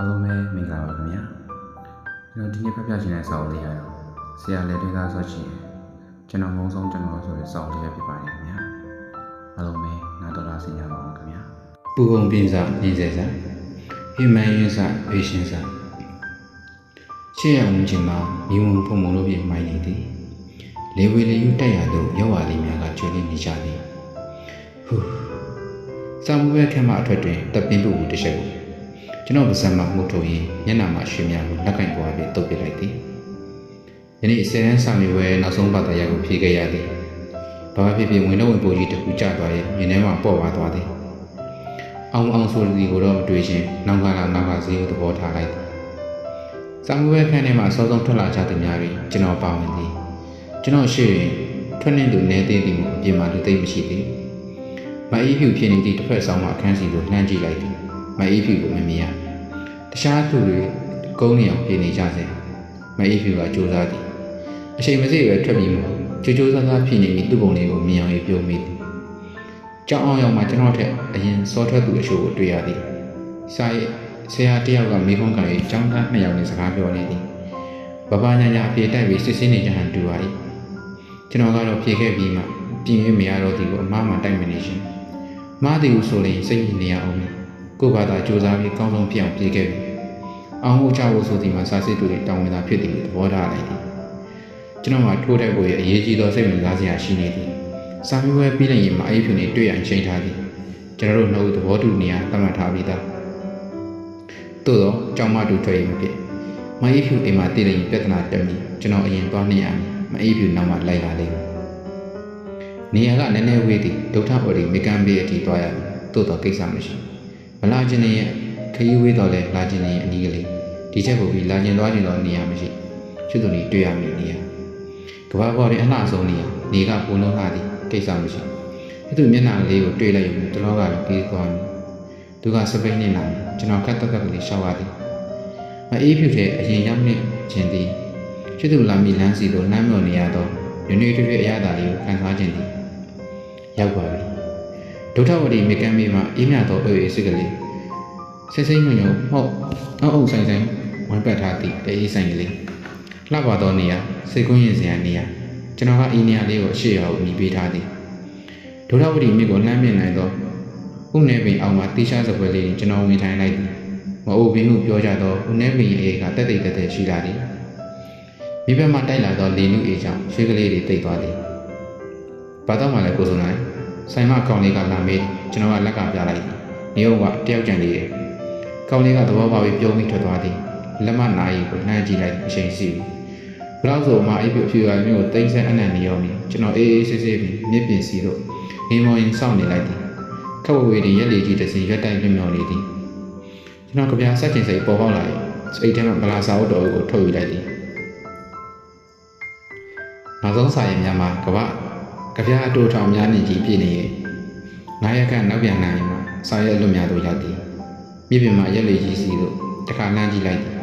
အားလုံးပဲမင်္ဂလာပါခင်ဗျာကျွန်တော်ဒီနေ့ဖတ်ပြချင်တဲ့စာအုပ်လေးကတော့ဆရာလက်တွေကဆော့ချင်ကျွန်တော်မုံဆုံးကျွန်တော်ဆိုတဲ့စာအုပ်လေးပဲဖြစ်ပါတယ်ခင်ဗျာအားလုံးပဲနားတော်လာဆင်ကြပါအောင်ခင်ဗျာပူပုံပြင်စာပြင်စေစာဟိမန်ရင်စာဘေးရှင်စာရှေ့ရဝင်ချင်းမှာမိဝုံဖုံဖုံလို့ပြင်မိုင်းနေသည်လေဝေလေယူတက်ရသို့ရောက်ဝါလေးများကကျွေးလေးနေကြသည်ဟူးစာမူပဲခက်မှအထွက်တွင်တပ်ပင်းပုတ်တစ်ချက်ကို ကျွန်တော်ပါစံမှာမှုထုတ်ရင်ညနာမှာရွှေများကိုလက်ကင်ပွားပြီးတုတ်ပစ်လိုက်သည်ယနေ့ဆယ်ရန်စာမေဝဲနောက်ဆုံးပါတရားကိုဖြေခဲ့ရသည်ဘာမှဖြစ်ဖြစ်ဝင်တော့ဝင်ပိုးကြီးတစ်ခုကျသွားရဲ့မြင်ထဲမှာပေါ့သွားသွားသည်အောင်အောင်ဆိုသည်ကိုတော့မတွေ့ချင်းနောက်ကလာနောက်ကဈေးကိုသဘောထားလိုက်သည်စာမေဝဲခန်းထဲမှာအစောဆုံးထွက်လာကြသည်များတွင်ကျွန်တော်ပါဝင်သည်ကျွန်တော်ရှိရင်ထွက်နေသူနေသေးသည်ကိုအပြင်မှာလူသိမ့်မရှိသည်မအေးဖြူဖြစ်နေသည့်တစ်ဖက်ဆောင်မှအခန်းစီကိုလှမ်းကြည့်လိုက်သည် မအေးဖြူကိုမမြင်ရတခြားသူတွေကုန်းနေအောင်ပြင်နေကြစေမအေးဖြူကကြိုးစားသည်အချိန်မစိပဲထွက်ပြီးမှကြိုးကြိုးစားစားဖြစ်နေပြီးသူ့ပုံလေးကိုမြင်အောင်ပြုံးမိသည်ကြောင်အောင်ရောက်မှကျွန်တော်ထက်အရင်စောထွက်သူအချို့ကိုတွေ့ရသည်စာရဲ့ဆရာတယောက်ကမိခုံးကံ၍ကျောင်းသားနှစ်ယောက်နဲ့စကားပြောနေသည်ဘဘညာညာအပြေတိုက်ပြီးစစ်စစ်နေကြဟန်တူပါ၏ကျွန်တော်ကတော့ဖြေခဲ့ပြီးမှပြင်ရမရတော့သည်ကိုအမမှတိုက်မနေရှင်မားသည်ဟုဆိုရင်စိတ်ညစ်နေရအောင်မည် ကိုယ့်ဘာသာစူးစမ်းပြီးကောင်းဆုံးဖြစ်အောင်ပြေခဲ့ပြီ။အောင်ဟုတ်ချဖို့ဆိုဒီမှာစာစစ်တူတွေတောင်းဝင်တာဖြစ်တယ်လို့သဘောထားလိုက်တယ်။ကျွန်တော်ကထိုးတဲ့ကိုရဲ့အရေးကြီးသောစိတ်ဝင်စားစရာရှိနေသည်။စာမေးပွဲပြီးလိုက်ရင်မအိပ်ဖြူနေတွေ့ရန်ချိန်ထားသည်။ကျွန်တော်တို့နှုတ်သဘောတူနေရသတ်မှတ်ထားပြီးသား။သို့တော့ကြောင်မတူထွက်ရင်မဖြစ်။မအိပ်ဖြူအိမ်မှာတည်ရင်ပြဿနာတက်ပြီ။ကျွန်တော်အရင်သွားနေရမယ်။မအိပ်ဖြူနောက်မှလိုက်လာလိမ့်မယ်။နေရာကနည်းနည်းဝေးသည်ဒုထဘော်ဒီမေကန်ဘေးအထိသွားရပြီ။သို့တော့ကိစ္စမရှိဘူး မလာခြင်းနဲ့ခရီးဝေးတော့လဲလာခြင်းနဲ့အနီးကလေးဒီချက်ပို့ပြီးလာခြင်းသွားခြင်းတော့နေရာမရှိချွတ်သူနေတွေ့ရမည်နေရာကဘာပေါ်ရင်အလှဆုံးနေရာနေကပုံလုံးလှသည်ကိစ္စမရှိအဲ့သူမျက်နှာလေးကိုတွေ့လိုက်ရင်တလောကတော့ပြေးသွားပြီသူကစပိန်နဲ့လာတယ်ကျွန်တော်ကတ်တက်ကက်ကလေးရှောက်ရသည်မအေးဖြူတဲ့အရင်ရောက်နေခြင်းသည်ချွတ်သူလာမိလမ်းစီသို့နှမ်းမြော်နေရတော့ညနေတွေ့တွေ့အရသာလေးကိုခံစားခြင်းသည်ရောက်ပါပြီ ဒုထဝတီမြေကမ်းမြေမှာအေးမြသောအိုအေးစစ်ကလေးဆိတ်ဆိတ်ညွညွဟုတ်အုပ်အုပ်ဆိုင်ဆိုင်ဝမ်းပတ်ထားသည့်အေးဆိုင်ကလေးလှပသောနေရာစိတ်ကူးရင်စရာနေရာကျွန်တော်ကအေးနေရာလေးကိုအရှိရအောင်မြည်ပေးထားသည်ဒုထဝတီမြေကိုလှမ်းမြင်နိုင်သောဥနေပင်အောင်မှာတိရှားစပွဲလေးကိုကျွန်တော်ဝင်ထိုင်လိုက်သည်မအိုဘင်းဟုပြောကြသောဥနေပင်အေးကတက်တိတ်တက်တက်ရှိလာသည်မိဘမှတိုက်လာသောလေနုအေးကြောင့်ရွှေကလေးတွေတိတ်သွားသည်ဘာတော့မှလည်းကိုစုံနိုင် ဆိုင်မကောင်လေးကလာမေးကျွန်တော်ကလက်ကပြလိုက်သည်နေုံကတယောက်ကြံလေးတယ်ကောင်လေးကသဘောပေါက်ပြီးပြုံးပြီးထွက်သွားသည်လက်မနာရီကိုနှမ်းကြည့်လိုက်အချိန်ရှိပြီဘလောက်ဆိုမှအိပ်ပြဖြူရမျိုးကိုတိမ့်ဆဲအနံ့နေရောမည်ကျွန်တော်အေးအေးဆေးဆေးပြီးမြစ်ပြင်စီတို့ငင်းမော်ရင်စောင့်နေလိုက်သည်ခက်ဝဝေးရက်လေကြီးတစ်စီရွက်တိုင်လွမြော်နေသည်ကျွန်တော်ကြပြဆက်ကျင်စိတ်ပေါ်ပေါက်လာ၏စိတ်ထဲမှာဗလာစာအုပ်တော်ကိုထုတ်ယူလိုက်သည်နောက်ဆုံးစာရင်များမှာကပ္ပ ကြပြအတူထောင်များနေကြီးပြည့်နေရဲ့နာယကနောက်ပြန်နိုင်မှာစာရဲအလွတ်များတို့ရောက်သည်မြစ်ပြင်မှာရက်လေကြီးစီတို့တခါလမ်းကြည့်လိုက်သည်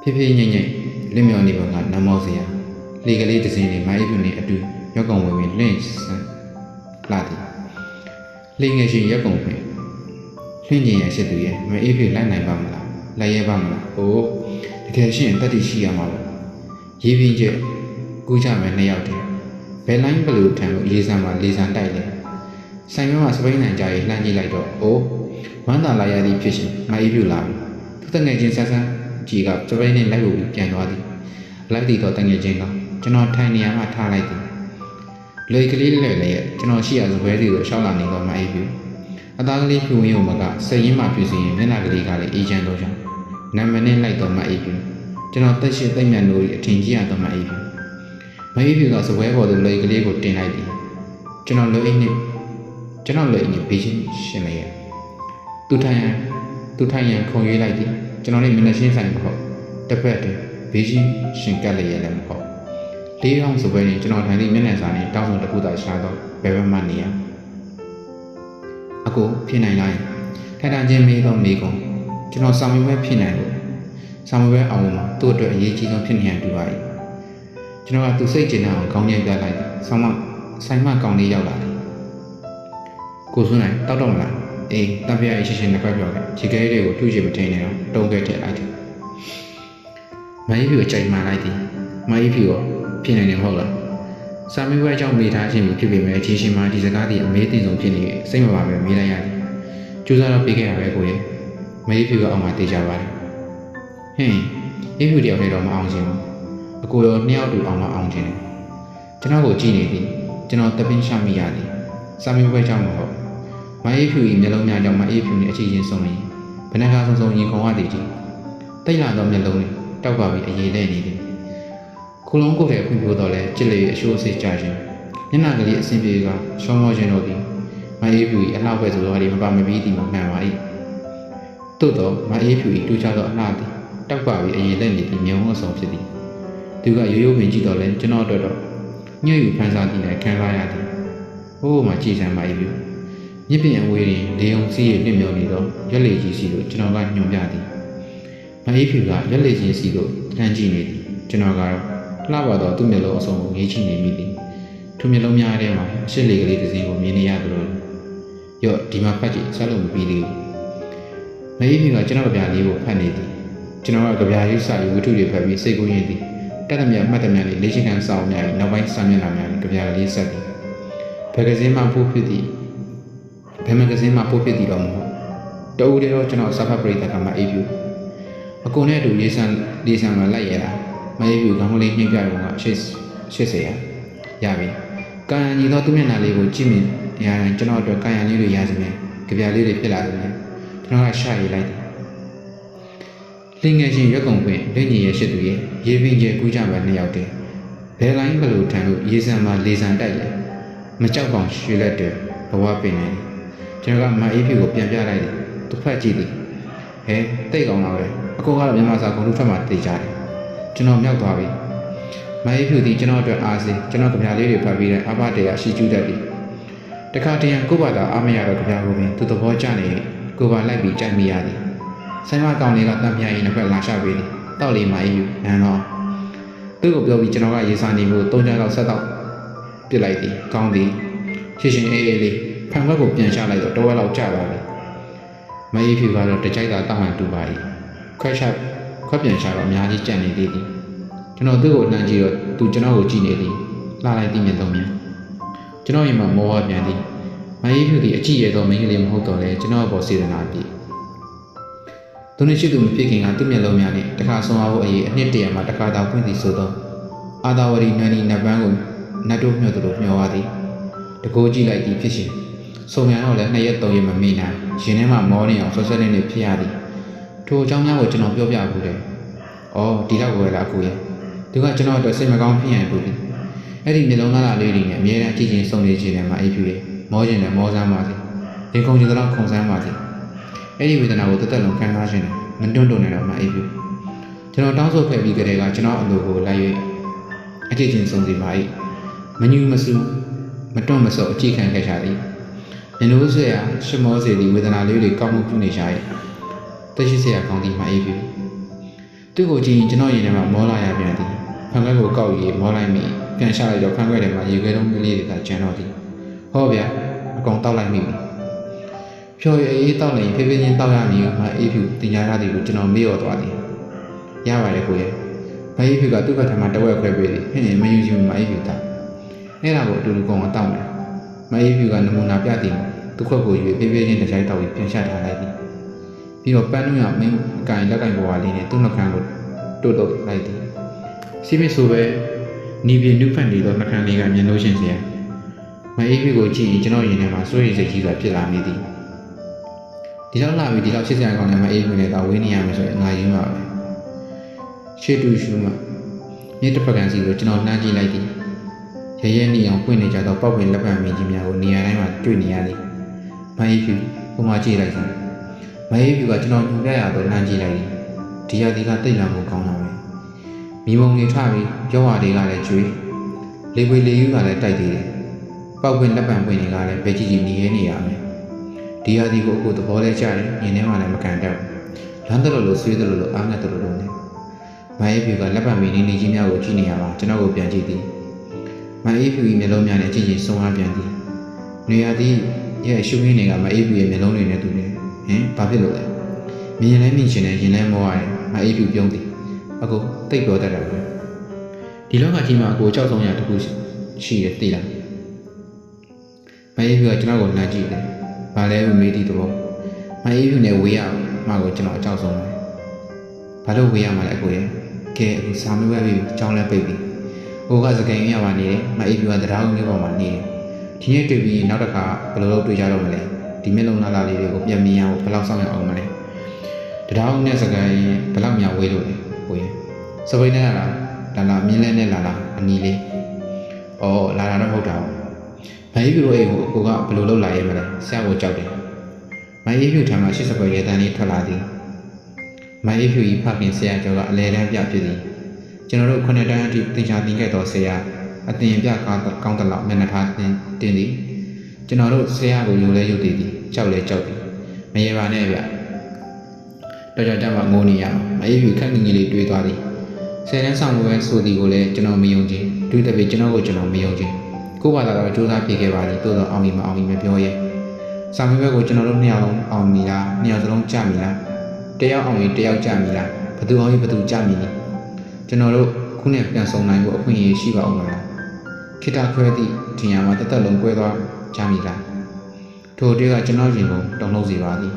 ဖြည်းဖြည်းငိမ့်ငိမ့်လင်းမြော်နေဘကနမောစရာလေကလေးတစ်စင်းနဲ့မိုင်းပြုနေအတူရောက်ကောင်ဝင်ဝင်လင့်ဆန်လာသည်လေငယ်ရှင်ရက်ကောင်ဝင်လင့်ကျင်ရရှိသူရဲ့မအေးဖြစ်လိုက်နိုင်ပါမလားလိုက်ရဲပါမလားဟိုတကယ်ရှင်တတ်တည်ရှိရမှာပါရေးပြင်းချက်ကူးကြမယ်နှစ်ယောက်တည်းဘ ယ်လိုင်းဘလူးထံလို့ရေးစမ်းမှာလေးစမ်းတိုက်လဲဆိုင်ရောကစပိန်နိုင်ကြရေးလှမ်းကြည့်လိုက်တော့အိုးဝမ်းသာလာရသည်ဖြစ်ရှင်မအေးပြလာပြီသူတငယ်ချင်းဆန်းဆန်းကြီးကစပိန်နဲ့လိုက်ဖို့ပြန်သွားသည်လိုက်တည်တော့တငယ်ချင်းကကျွန်တော်ထိုင်နေရမှထားလိုက်သည်လေကလေးလဲလဲကျွန်တော်ရှိရစပွဲစီကိုရှောက်လာနေတော့မအေးပြအသားကလေးဖြူဝင်းုံမကစိတ်ရင်းမှဖြူစီရင်မျက်နှာကလေးကလည်းအေးချမ်းတော့ကြောင်းနာမည်နဲ့လိုက်တော့မအေးပြကျွန်တော်တက်ရှိသိမ့်မြန်လို့အထင်ကြီးရတော့မအေးပြ မအေးပြကစပွဲပေါ်သို့လေကလေးကိုတင်လိုက်သည်ကျွန်တော်လွအိတ်နဲ့ကျွန်တော်လွအိတ်နဲ့ဘေးချင်းရှင်လိုက်ရသူထိုင်ရန်သူထိုင်ရန်ခုံရွေးလိုက်သည်ကျွန်တော်နဲ့မျက်နှာချင်းဆိုင်မဟုတ်တစ်ဖက်တည်းဘေးချင်းရှင်ကပ်လိုက်ရလည်းမဟုတ်လေးအောင်စပွဲနဲ့ကျွန်တော်ထိုင်သည့်မျက်နှာစာနဲ့တောင်းဆိုတစ်ခုသာရှာတော့ဘယ်ဘက်မှနေရအကိုဖြစ်နိုင်လားထိုင်တန်ချင်းမေးတော့မေးကုန်ကျွန်တော်စာမေးပွဲဖြစ်နိုင်လို့စာမေးပွဲအောင်မှာသူ့အတွက်အရေးကြီးဆုံးဖြစ်နေရတူပါ၏ ကျွန်တော်ကသူစိတ်ကျဉ်အောင်ကောင်းကြီးပြလိုက်တယ်ဆောင်းမဆိုင်မကောင်းလေးရောက်လာတယ်ကိုစွန်းနိုင်တောက်တော့မလားအေးတပ်ပြရဲ့ရှင်းရှင်းနှစ်ဖက်ပြောခဲ့ခြေကလေးတွေကိုထုချင်မထင်းနဲ့တုံးခဲ့ထည့်လိုက်တယ်မအေးဖြူအကြိုက်မှန်လိုက်သည်မအေးဖြူရောဖြစ်နေတယ်မဟုတ်လားစာမေးပွဲအကြောင်းမေးထားခြင်းဖြစ်ပေမဲ့ခြေရှင်မှာဒီစကားတွေအမေးတင်ဆုံးဖြစ်နေစိတ်မပါပဲမေးလိုက်ရတယ်ကျူးစားတော့ပြေးခဲ့ရပဲကိုရဲ့မအေးဖြူကအောက်မှာတေးကြပါတယ်ဟင်းအေးဖြူတယောက်နဲ့တော့မအောင်ချင်ဘူး အကိုရောနှစ်ယောက်တူအောင်မအောင်ချင်တယ်ကျွန်တော်ကိုကြည့်နေသည်ကျွန်တော်တပင်းချမိရသည်စာမေးပွဲအကြောင်းမဟုတ်မအေးဖြူ၏မျက်လုံးများကြောင့်မအေးဖြူနှင့်အခြေချင်းဆုံးနေဘဏ္ဍာဆုံဆုံရင်ခုံရသည်ကြီးတိတ်လာသောမျက်လုံးနှင့်တောက်ပါပြီးအေးလဲနေသည်ခုလုံးကိုယ်တဲ့ဖွံ့ဖြိုးတော့လဲကြစ်လေအရှိုးအစိတ်ကြခြင်းမျက်နှာကလေးအဆင်ပြေကရှောမောခြင်းတို့သည်မအေးဖြူ၏အလှပဲဆိုသောအရာမပါမပြီးသည်မှမှန်ပါ၏သို့သောမအေးဖြူ၏တူချသောအလှသည်တောက်ပါပြီးအေးလဲနေသည်မြုံဝဆောင်ဖြစ်သည် သူကရိုးရိုးပင်ကြည့်တော့လဲကျွန်တော်တို့တော့ညှိ့ယူဖန်ဆားသည်နဲ့ခံစားရသည်ဟိုးမှကြည်စံမအေးဖြူမြစ်ပင်အဝေးတွင်လေုံစီးရနှင့်မြော်နေသောရက်လေကြီးစီကိုကျွန်တော်ကညွှန်ပြသည်။မအေးဖြူကရက်လေကြီးစီကိုတန်းကြည့်နေသည်။ကျွန်တော်ကတော့လှပသောသူ့မျက်လုံးအစုံကိုငေးချိနေမိသည်။သူမျက်လုံးများထဲမှာအရှိလေကလေးတစ်စင်းကိုမြင်နေရသလိုရော့ဒီမှာဖတ်ကြည့်ဆက်လို့မပြီးသေးဘူး။မအေးဖြူကကျွန်တော်ကြပြလေးကိုဖတ်နေသည်။ကျွန်တော်ကကြပြရေးစာရေးဝတ္ထုတွေဖတ်ပြီးစိတ်ကူးရင်းသည်။ တက်သမျှမှတ်သမျှလေးလေ့ကျင့်ခန်းစာအုပ်များ၏နောက်ပိုင်းစာမျက်နှာများ၏ကြပြလေးဆက်သည်။ဘယ်ကစင်းမှပို့ဖြစ်သည့်ဘယ်မဂဇင်းမှာပို့ဖြစ်တည်တော့မဟုတ်တအူးတည်းတော့ကျွန်တော်စာဖတ်ပရိသတ်ကမှအေးပြူအကုန်နဲ့အတူရေးဆန်းရေးဆန်းမှာလိုက်ရတာမအေးပြူခေါင်းကလေးညှိပြရုံက80 80ရရပြီကာယံညီတော့သူ့မျက်နှာလေးကိုကြည့်မြင်ရရင်ကျွန်တော်အတွက်ကာယံလေးတွေရစမယ်ကြပြလေးတွေဖြစ်လာတယ်ကျွန်တော်ကရှာရေးလိုက်တယ် လင်းငယ်ချင်းရွက်ကုံပွင့်လက်ညီရဲ့ရှစ်သူရဲ့ရေပင်ကျဲကူးကြမှာနှစ်ယောက်တည်းဘယ်လိုင်းဘလို့ထန်လို့ရေစံမှာလေစံတိုက်လေမကြောက်ပေါင်ရွှေလက်တဲ့ဘဝပင်နေတယ်ကျွန်တော်ကမအေးဖြူကိုပြန်ပြလိုက်တယ်သူဖတ်ကြည့်တယ်ဟဲတိတ်ကောင်းတော့ပဲအကိုကတော့မြန်မာစာကုန်လူထွက်မှတိတ်ကြတယ်ကျွန်တော်မြောက်သွားပြီမအေးဖြူဒီကျွန်တော်အတွက်အားစေကျွန်တော်ကြပြလေးတွေဖတ်ပြီးတဲ့အဘတေရရှိကျူးတတ်ပြီတခါတရံကိုယ့်ဘာသာအားမရတော့ကြပြကိုပင်သူသဘောကျနေကိုယ်ပါလိုက်ပြီးကြိုက်မိရသည် ဆိုင်မကောင်လေးကတံပြရင်တစ်ဖက်လာရှပေးတယ်တောက်လေးမအေးဖြူနန်းတော့သူ့ကိုပြောပြီးကျွန်တော်ကရေစာနေမှု၃ချက်လောက်ဆက်တော့ပြစ်လိုက်သည်ကောင်းသည်ရှင်းရှင်းအေးအေးလေးဖန်ခွက်ကိုပြန်ချလိုက်တော့တဝက်လောက်ကျသွားပြီမအေးဖြူကတော့တကြိုက်သာတောင်းမှန်တူပါ၏ခွက်ချခွက်ပြန်ချတော့အများကြီးကြံ့နေသေးသည်ကျွန်တော်သူ့ကိုလှမ်းကြည့်တော့သူကျွန်တော်ကိုကြည့်နေသည်လှလိုက်သည်မျက်လုံးများကျွန်တော်ရင်မှာမောဟပြန်သည်မအေးဖြူသည်အကြည့်ရသောမိန်းကလေးမဟုတ်တော့လဲကျွန်တော်ဘောစေတနာပြီ သူနှင့်ရှိသူမဖြစ်ခင်ကသူ့မျက်လုံးများနှင့်တခါဆုံးအောင်အရေးအနှစ်တရံမှာတခါတောင်ဖွင့်သည်ဆိုသောအာသာဝရီနွယ်နီနတ်ပန်းကိုနတ်တို့မျှော်သူလိုမျှော်ရသည်တကိုးကြည့်လိုက်သည်ဖြစ်ရှင်စုံရံတော့လည်းနှစ်ရက်သုံးရက်မမေ့နိုင်ရင်ထဲမှာမောနေအောင်ဆွဆွနေနေဖြစ်ရသည်ထိုအကြောင်းများကိုကျွန်တော်ပြောပြဘူးတယ်။အော်ဒီတော့ကိုရလားကိုရ။သူကကျွန်တော်အတွက်စိတ်မကောင်းဖြစ်ရန်ဘူး။အဲ့ဒီမျိုးလုံးသားလာလေးတွေနဲ့အမြဲတမ်းကြည့်ချင်းစုံနေခြင်းနဲ့မှအိပ်ဖြူတယ်။မောခြင်းနဲ့မောစမ်းပါစေ။ရင်ခုန်ခြင်းတော့ခုန်စမ်းပါစေ။ အဲ့ဒီဝေဒနာကိုတသက်လုံးခံစားခြင်းမတွန့်တုံနေတော့မှအိပ်ပြုကျွန်တော်တောင်းဆိုခဲ့ပြီးကြတဲ့ကကျွန်တော်အလိုကိုလိုက်၍အကြည့်ချင်းဆုံးစီပါ၏မညူမဆူမတွန့်မဆော့အကြည့်ခံခဲ့ရသည်နင်တို့ဆရာရှမောစေသည်ဝေဒနာလေးတွေကောင်းမှုပြုနေရှာ၏တရှိဆရာကောင်းသည်မှအိပ်ပြုသူ့ကိုကြည့်ရင်ကျွန်တော်ရင်ထဲမှာမောလာရပြန်သည်ဖန်ခွက်ကိုကောက်ရည်မောလိုက်မိပြန်ရှာလိုက်တော့ဖန်ခွက်ထဲမှာရေခဲလုံးကလေးတွေသာကျန်တော့သည်ဟောဗျာအကောင်တောက်လိုက်မိပြီ ဖြော်ရအေးတောက်လိုက်ရင်ဖေးဖေးချင်းတောက်ရမည်မှအေးဖြူတင်ညာရသည်ကိုကျွန်တော်မေ့ရော်သွားသည်ရပါတယ်ကိုရဲ့မအေးဖြူကသူ့ဘက်ထမှာတဝက်ခွဲပေးသည်ဟင်းမယူချင်မအေးဖြူတာအဲ့ဒါကိုအတူတူကောင်ကတောက်တယ်မအေးဖြူကနမူနာပြသည်မှာသူခွက်ကိုရွေပေးပေးချင်းတစ်ချိုက်တောက်ပြီးပြန်ရှထားလိုက်သည်ပြီးတော့ပန်းနှုံးရမင်းအကင်လက်ကင်ပေါ်ဝါလေးနဲ့သူ့နှကန်းကိုတို့တော့လိုက်သည်စီမစ်ဆိုပဲနီးပြနုဖတ်နေသောနှကန်းလေးကမြင်လို့ရှင်စရာမအေးဖြူကိုကြည့်ရင်ကျွန်တော်ရင်ထဲမှာစိုးရိမ်စိတ်ကြီးစွာဖြစ်လာနေသည် ဒီလောက်လာပြီးဒီလောက်ချစ်စရာကောင်းတဲ့မအေးဖြူနဲ့တော့ဝင်းနေရမယ်ဆိုရင်ငါရင်းပါပဲရှေ့တူရှူမှမြစ်တစ်ဖက်ကန်စီကိုကျွန်တော်နှမ်းကြည့်လိုက်သည်ရရဲနေအောင်ပွင့်နေကြသောပောက်ပင်လက်ပံမင်းကြီးများကိုနေရာတိုင်းမှာတွေ့နေရသည်။မအေးဖြူဟိုမှာကြည့်လိုက်စမ်း။မအေးဖြူကကျွန်တော်ညွှန်ပြရတော့လမ်းကြည့်လိုက်သည်။ဒီရသည်ကတိတ်လာမှုကောင်းတာပဲ။မိမုံတွေထပြီးရောဝါတွေကလည်းကျွေး။လေပွေလေယူကလည်းတိုက်သေးတယ်။ပောက်ပင်လက်ပံပွင့်တွေကလည်းပဲကြည့်ကြည့်နေရဲနေရမယ်။ ဒီရသည်ကိုအခုသဘောလဲကျတယ်။ညင်ထဲမှာလည်းမကန်တော့။လမ်းတယ်လို့လို့ဆွေးတယ်လို့လို့အားနဲ့တယ်လို့လို့နေ။မအေးဖြူကလက်ပံမင်းနေနေကြီးများကိုကြည့်နေရပါကျွန်တော်ကိုပြန်ကြည့်သည်။မအေးဖြူ၏မျက်လုံးများနဲ့ကြည့်ရင်ဆုံးအားပြန်သည်။နေရာသည်ရဲ့ရှုံးရင်းတွေကမအေးပြူရဲ့မျက်လုံးတွေနဲ့တူတယ်ဟင်ဘာဖြစ်လို့လဲမြင်ရင်လည်းမြင်ချင်တယ်ရင်လည်းမောရတယ်မအေးပြူပြုံးတယ်အခုတိတ်ပြောတတ်တယ်ပဲဒီလောကကြီးမှာကိုအကြောက်ဆုံးရတစ်ခုရှိတယ်သိလားမအေးပြူကကျွန်တော်ကိုလှမ်းကြည့်တယ် ဘာလဲမေးသည့်သဘောမအေးပြူနဲ့ဝေးရမှာကိုကျွန်တော်အကြောက်ဆုံးတယ်ဘာလို့ဝေးရမှာလဲအကိုရဲ့ကဲအခုစာမေးပွဲပြီးကြောင်းလဲပိတ်ပြီဟိုကစကန်ရပါနေတယ်မအေးပြူကတရားဝင်ပေါ်မှာနေတယ်ဒီနေ့တွေ့ပြီးနောက်တစ်ခါဘယ်လိုလုပ်တွေ့ကြတော့မလဲဒီမျက်လုံးလာလာလေးတွေကိုပြန်မြင်ရအောင်ဘယ်လောက်စောင့်ရအောင်မလဲတရားအောင်နဲ့စကားရင်ဘယ်လောက်များဝေးလို့လဲဟိုရင်စပိန်နဲ့လာလာလာမြင်းလဲနဲ့လာလာအနီးလေးဩလာလာတော့မဟုတ်တာဘူး မအေးပြူတို့အိမ်ကိုအကိုကဘယ်လိုလုပ်လာရဲမလဲဆရာကိုကြောက်တယ်မအေးပြူထံမှာရှစ်စပွဲရဲတန်းလေးထွက်လာသည်မအေးပြူကြီးဖခင်ဆရာကျော်ကအလဲတန်းပြဖြစ်သည်ကျွန်တော်တို့ခုနှစ်တန်းအထိသင်ချာတင်ခဲ့တော်ဆရာအတင်ပြကောင်းကောင်းတလောက်မျက်နှာထားတင်တင်သည်ကျွန်တော်တို့ဆရာကိုယူလဲယူတည်သည်ကြောက်လဲကြောက်သည်မရေပါနဲ့ဗျတော်ကြကြမှာငိုနေရအောင်မအေးပြူခက်ငငယ်လေးတွေးသွားသည်ဆယ်တန်းဆောင်ပွဲဆိုသည်ကိုလည်းကျွန်တော်မယုံခြင်းဒုတိယကျွန်တော်ကိုကျွန်တော်မယုံခြင်း ကိုယ့်ဘာသာတော့စူးစမ်းပြေခဲ့ပါသည်တိုးတော့အောင်မီမအောင်မီမပြောရဲစာမေးပွဲကိုကျွန်တော်တို့နှစ်ယောက်လုံးအောင်မီလားနှစ်ယောက်စလုံးကြမီလားတယောက်အောင်ရင်တယောက်ကြမီလားဘသူအောင်ရင်ဘသူကြမီလဲကျွန်တော်တို့ခုနဲ့ပြန်ဆောင်နိုင်ဖို့အခွင့်အရေးရှိပါဦးမလားခိတခွဲသည့်ထင်ရမှာတသက်လုံးကွဲသွားကြမီလားထိုတည်းကကျွန်တော်ရင်ကိုတုံလုံးစီပါသည်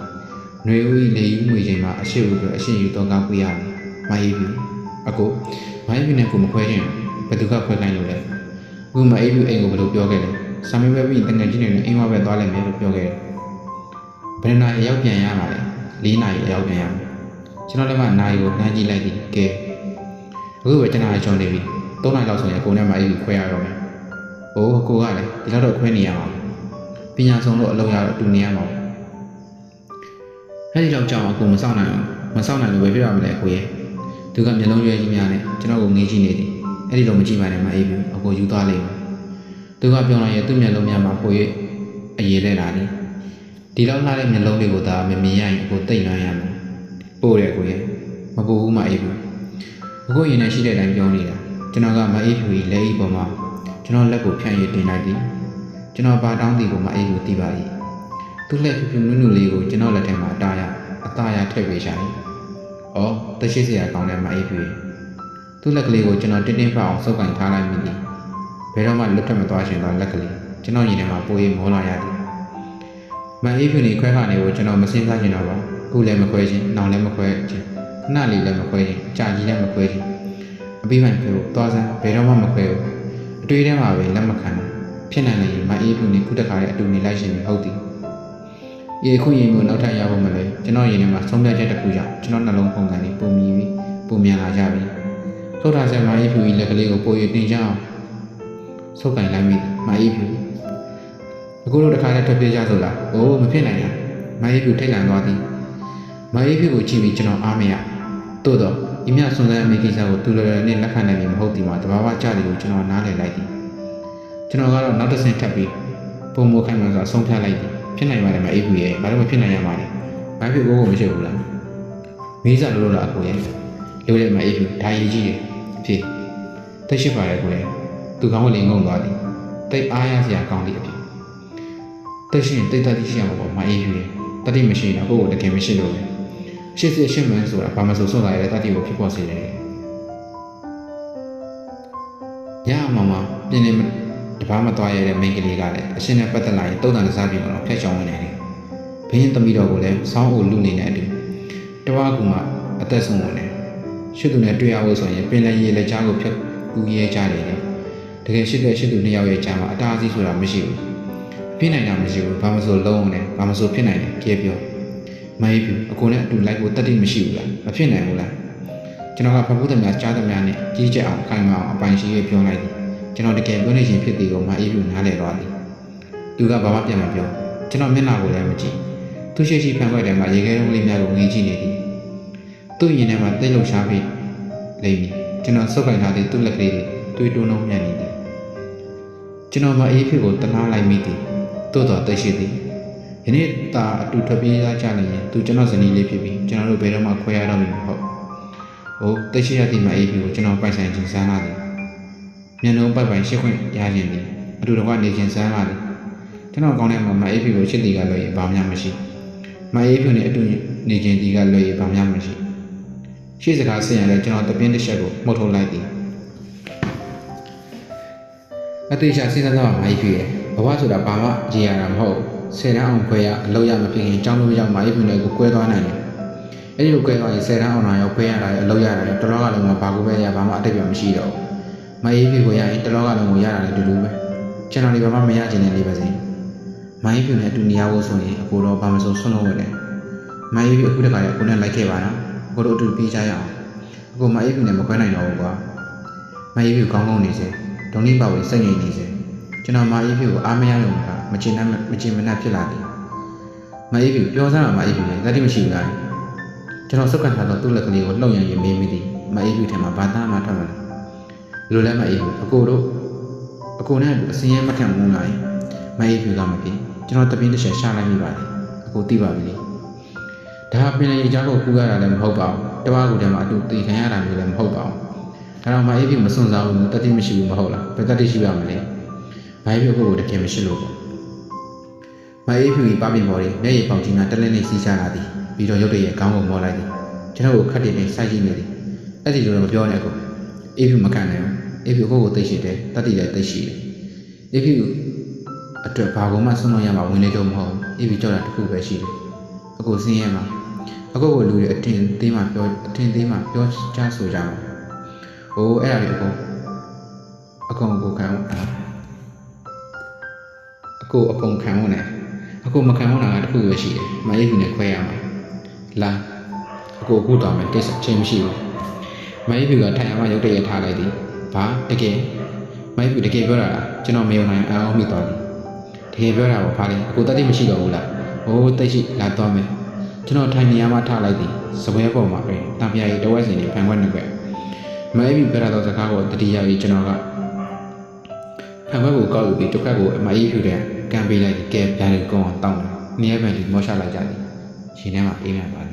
ຫນွေဦး၏လေယူငွေချိန်မှာအရှိဦးအတွက်အရှိယူတော့ကားပြရတယ်မအေးဘူးအကိုမအေးဘူးနဲ့ကိုမခွဲခြင်းဘယ်သူကခွဲခိုင်းလို့လဲ အခုမအေးဘူးအိမ်ကိုဘယ်လိုပြောခဲ့လဲဆာမီဘက်ပြီးတငယ်ချင်းတွေနဲ့အိမ်ဝဘက်သွားလိုက်မယ်လို့ပြောခဲ့တယ်ဘယ်နှနာရီရောက်ပြန်ရမှာလဲ၄နာရီရောက်ပြန်ရမယ်ကျွန်တော်လည်းမနာရီကိုနှမ်းကြည့်လိုက်သည်ကဲအခုပဲကျွန်တော်ကြောင်းနေပြီ၃နာရီလောက်ဆိုရင်ကိုနဲ့မအေးဘူးခွဲရတော့မယ်အိုးကိုကလည်းဒီလောက်တော့ခွဲနေရအောင်ပညာဆုံးလို့အလုပ်ရတော့တူနေရမှာအဲ့ဒီလောက်ကြောင်အကူမစောင့်နိုင်အောင်မစောင့်နိုင်လို့ပဲပြရမလဲကိုရဲ့သူကမျက်လုံးရွယ်ကြီးများနဲ့ကျွန်တော်ကိုငေးကြည့်နေသည်အဲ့ဒီလိုမကြည့်ပါနဲ့မအေးဘူးအ ကူယူသွားလိမ့်မယ်သူကပြောလိုက်ရင်သူ့မျက်လုံးများမှာပို၍အရေးလဲလာတယ်ဒီလောက်လှတဲ့မျက်လုံးတွေကိုသာမမြင်ရရင်အကူတိတ်လွမ်းရမယ်ပို့တယ်ကိုရဲ့မပူဘူးမအေးဘူးအခုရင်နဲ့ရှိတဲ့အတိုင်းပြောနေတာကျွန်တော်ကမအေးဖြူကြီးလက်ဤပေါ်မှာကျွန်တော်လက်ကိုဖြန့်ရည်တင်လိုက်သည်ကျွန်တော်ဘာတောင်းသည်ကိုမအေးဘူးသိပါ၏သူ့လက်ဖြူဖြူနုနုလေးကိုကျွန်တော်လက်ထဲမှာအတားရအသားရထည့်ပေးရှာ၏အော်တရှိစရာကောင်းတဲ့မအေးဖြူကြီးသူ့လက်ကလေးကိုကျွန်တော်တင်းတင်းဖအောင်စုပ်ကန်ထားလိုက်မိသည် ဘယ်တော့မှလွတ်ထွက်မသွားရှင်သောလက်ကလေးကျွန်တော်ညီထဲမှာပို၍မောလာရသည်မအေးဖြူနေခွဲခါနေကိုကျွန်တော်မစင်းစားချင်တော့ပါခုလည်းမခွဲခြင်းနောင်လည်းမခွဲခြင်းခဏလေးလည်းမခွဲခြင်းအကြာကြီးလည်းမခွဲခြင်းအပြီးမှန်ပြောသွားစမ်းဘယ်တော့မှမခွဲဘူးအတွေ့အထဲမှာပဲလက်မခံတာဖြစ်နိုင်လေမအေးဖြူနေခုတခါရဲ့အတူနေလိုက်ရှင်ပြီဟုတ်သည်ရေခုရင်ကိုနောက်ထပ်ရဖို့မလဲကျွန်တော်ရင်ထဲမှာဆုံးဖြတ်ချက်တစ်ခုကြောင့်ကျွန်တော်နှလုံးပုံစံလေးပုံမြည်ပြီးပုံမြန်လာကြပြီထုတ်ထားဆဲမအေးဖြူကြီးလက်ကလေးကိုပိုရတင်ကြအောင် ဆုပ်ကင်လိုက်မိမအေးဖြူအခုတော့တခါတည်းထွက်ပြေးကြဆိုလားအိုးမဖြစ်နိုင်ဘူးမအေးဖြူထိတ်လန့်သွားသည်မအေးဖြူကိုကြည့်ပြီးကျွန်တော်အားမရသို့တော့ဤမြဆွန်စမ်းအမေကိစ္စကိုသူလွယ်လွယ်နဲ့လက်ခံနိုင်ပြီမဟုတ်ဒီမှာတဘာဝကြတယ်ကိုကျွန်တော်နားလည်လိုက်သည်ကျွန်တော်ကတော့နောက်တစ်ဆင့်ထပ်ပြီးပုံမခိုင်မှန်စွာဆုံးဖြတ်လိုက်သည်ဖြစ်နိုင်ပါတယ်မအေးဘူးရဲ့ဘာလို့မဖြစ်နိုင်ရမှာလဲဘာဖြစ်ကိုကိုမရှိဘူးလားမေးစားလို့လို့လားကိုရဲ့လိုတယ်မအေးဘူးဒါရည်ကြီးတယ်ဖြစ်တက်ရှိပါတယ်ကိုရဲ့ သူကောင်းဝင်လင်ငုံသွားသည်တိတ်အားရစရာကောင်းသည်အဖြစ်တက်ရှိရင်တိတ်တတ်တိရှိရမှာပေါ့မအေးဘူးရဲ့တတိမရှိရင်ကိုကိုတကယ်မရှိလို့ပဲရှစ်စစ်ရှစ်မှန်းဆိုတာဘာမှဆိုစွန့်လာရတဲ့တတိကိုဖြစ်ပေါ်စေတယ်ရအောင်မပြင်းနေတပားမသွားရတဲ့မိန်းကလေးကလည်းအရှင်နဲ့ပတ်သက်လာရင်တုံ့တန်စားပြီးတော့ဖျက်ချောင်းဝင်နေတယ်။ဘင်းသမီးတော်ကိုလည်းဆောင်းအိုလူနေတဲ့အတူတဝါကူမှအသက်ဆုံးဝင်တယ်။ရှစ်သူနဲ့တွေ့ရဖို့ဆိုရင်ပင်လယ်ရေလက်ကြားကိုဖြတ်ကူးရဲကြတယ်လေ။ တကယ်ရှိတဲ့ရှစ်သူနှစ်ယောက်ရဲ့ကြားမှာအတားအဆီးဆိုတာမရှိဘူး။ဖြစ်နိုင်တာမရှိဘူး။ဘာမဆိုလုံးအောင်နဲ့ဘာမဆိုဖြစ်နိုင်တယ်ကြည့်ပြော။မအေးဘူးအကိုနဲ့အတူလိုက်ဖို့တတ်တိမရှိဘူးလား။မဖြစ်နိုင်ဘူးလား။ကျွန်တော်ကဖဖူးသမားကြားသမားနဲ့ကြီးကြက်အောင်ခိုင်မာအောင်အပိုင်ရှိရပြောလိုက်တယ်။ကျွန်တော်တကယ်ပြောနေခြင်းဖြစ်သည်ကိုမအေးဘူးနားလည်သွားသည်သူကဘာမှပြန်မပြောကျွန်တော်မျက်နှာကိုလည်းမကြည့်သူရှိရှိဖန်ခွက်ထဲမှာရေခဲတုံးလေးများကိုငေးကြည့်နေသည်သူ့ရင်ထဲမှာတိတ်လှုပ်ရှားပြီးလိမ့်မည်ကျွန်တော်စုပ်ပိုင်ထားသည့်သူ့လက်ကလေးတွေတွေးတိုးနှုံးမြန်နေသည် ကျွန်တော်မအေးဖြစ်ကိုတနာလိုက်မိသည်သို့တော်တိတ်ရှိသည်ယနေ့တာအတူထွက်ပြေးရကြနေရင်သူကျွန်တော်ဇနီးလေးဖြစ်ပြီးကျွန်တော်တို့ဘယ်တော့မှခွဲရတော့မည်မဟုတ်ဟိုတိတ်ရှိရသည့်မအေးဖြစ်ကိုကျွန်တော်ပိုက်ဆိုင်ခြင်းစမ်းလာသည်မျက်နှာပိုက်ပိုင်ရှစ်ခွင့်ရခြင်းသည်အတူတကွနေခြင်းစမ်းလာသည်ကျွန်တော်ကောင်းတဲ့မှာမအေးဖြူကိုချစ်တီကလွယ်ရင်ဘာမှမရှိမအေးဖြူနဲ့အတူနေခြင်းတီကလွယ်ရင်ဘာမှမရှိရှေ့စကားဆင်ရလဲကျွန်တော်တပင်းတစ်ချက်ကိုမှုတ်ထုတ်လိုက်သည် အသေးချာစဉ်းစားတော့မအေးဖြူရဲ့ဘဝဆိုတာဘာမှကြည်ရတာမဟုတ်ဆယ်တန်းအောင်ခွဲရအလောက်ရမဖြစ်ခင်ကြောင်းလို့ရောက်မအေးဖြူနဲ့ကိုကွဲသွားနိုင်တယ်အဲ့ဒီလိုကွဲသွားရင်ဆယ်တန်းအောင်လာရောက်ခွဲရတာရဲ့အလောက်ရတာရဲ့တလောကလုံးမှာဘာကိုပဲရဘာမှအတိတ်ပြမရှိတော့ဘူးမအေးဖြူကိုရရင်တလောကလုံးကိုရတာလည်းတူတူပဲကျွန်တော်ဒီဘာမှမရချင်တဲ့နေပါစေမိုင်းဖြူနဲ့အတူနေရဖို့ဆိုရင်အကိုတော့ဘာမဆိုဆွန့်လို့ဝင်တယ်။မိုင်းဖြူအခုတခါလေအကိုနဲ့လိုက်ခဲ့ပါနော်။အကိုတို့အတူပြေးကြရအောင်။အကိုမိုင်းဖြူနဲ့မခွဲနိုင်တော့ဘူးကွာ။မိုင်းဖြူကောင်းကောင်းနေစေ။ ဒုံနိပါဝေစိတ်ငြိမ်နေစေ။ကျွန်တော်မိုင်းဖြူကိုအားမရလို့ကမချင်နဲ့မချင်မနှက်ဖြစ်လာတယ်။မိုင်းဖြူပြောစမ်းမှာမိုင်းဖြူလေလက်တိမရှိဘူးလား။ကျွန်တော်စုပ်ကန်ထားတော့သူ့လက်ကလေးကိုလှုပ်ရရင်မေးမိသည်။မိုင်းဖြူထဲမှာဘာသားမှထွက်မလာ။ဒီလိုလဲမိုင်းဖြူအကိုတို့အကိုနဲ့အစင်းရဲမခံဘူးလား။မအေးဖြူကမဖြစ်ကျွန်တော်တပင်းတစ်ချက်ရှာလိုက်မိပါတယ်အခုသိပါပြီလေဒါပင်လေကြားကိုကူးရတာလည်းမဟုတ်ပါဘူးတဝါကူထဲမှာအတူတည်ခံရတာမျိုးလည်းမဟုတ်ပါဘူး ဒါတော့မအေးဖြူမစွန့်စားဘူးတတိမရှိဘူးမဟုတ်လားဘယ်တတိရှိရမလဲမအေးဖြူကိုတကယ်မရှိလို့ပေါ့မအေးဖြူကြီးပါပြင်ပေါ်လေးလက်ရည်ပေါင်ကြီးကတလင်းလေးစီးချလာသည်ပြီးတော့ရုတ်တရက်ခေါင်းကိုမောလိုက်သည်ကျွန်တော်ကိုခက်တင်နေစိုက်ကြည့်နေသည်အဲ့ဒီလိုတော့မပြောနဲ့ကိုအေးဖြူမကန်နိုင်ဘူးအေးဖြူကိုကိုသိရှိတယ်တတိလည်းသိရှိတယ်အေးဖြူအတွက်ဘာကုန်မှဆုံးလို့ရမှာဝင်နေတော့မဟုတ်ဘူးအေးပြီးကြောက်တာတစ်ခုပဲရှိတယ်အကိုစင်းရဲမှာအကိုကိုလူတွေအထင်သေးမှပြောအထင်သေးမှပြောချဆိုကြမှာ ဟိုအဲ့ဒါလေးအကုန်အကုန်အကိုခံအကိုအကုန်ခံဝင်နေအကိုမခံဝင်တာကတစ်ခုပဲရှိတယ်မအေးဘူးနဲ့ခွဲရမှာလာအကိုအခုတော့မယ်ကိစ္စချင်းမရှိဘူးမအေးဘူးကထိုင်အောင်ရုပ်တရက်ထားလိုက်သည်ဘာတကယ်မအေးဘူးတကယ်ပြောတာလားကျွန်တော်မယုံနိုင်အောင်မိသွားပြီတကယ်ပြောတာပေါ့ဖားလေအကိုတတိမရှိတော့ဘူးလားဟိုးတိတ်ရှိလာတော့မယ်ကျွန်တော်ထိုင်နေရမှထားလိုက်သည်စပွဲပေါ်မှာပဲတံပြားရီတဝက်စီနေဖန်ခွက်နှစ်ခွက် မအေးပြီပြောတာတော့စကားကိုတတိယကြီးကျွန်တော်ကဖန်ခွက်ကိုကောက်ယူပြီးတစ်ခွက်ကိုအမအေးဖြူတဲ့ကံပေးလိုက်ကဲပြန်လေးကောင်းအောင်တောင်းတယ်နေရာပြန်လေးမောချလိုက်ကြသည်ရှင်ထဲမှာအေးမြပါသည်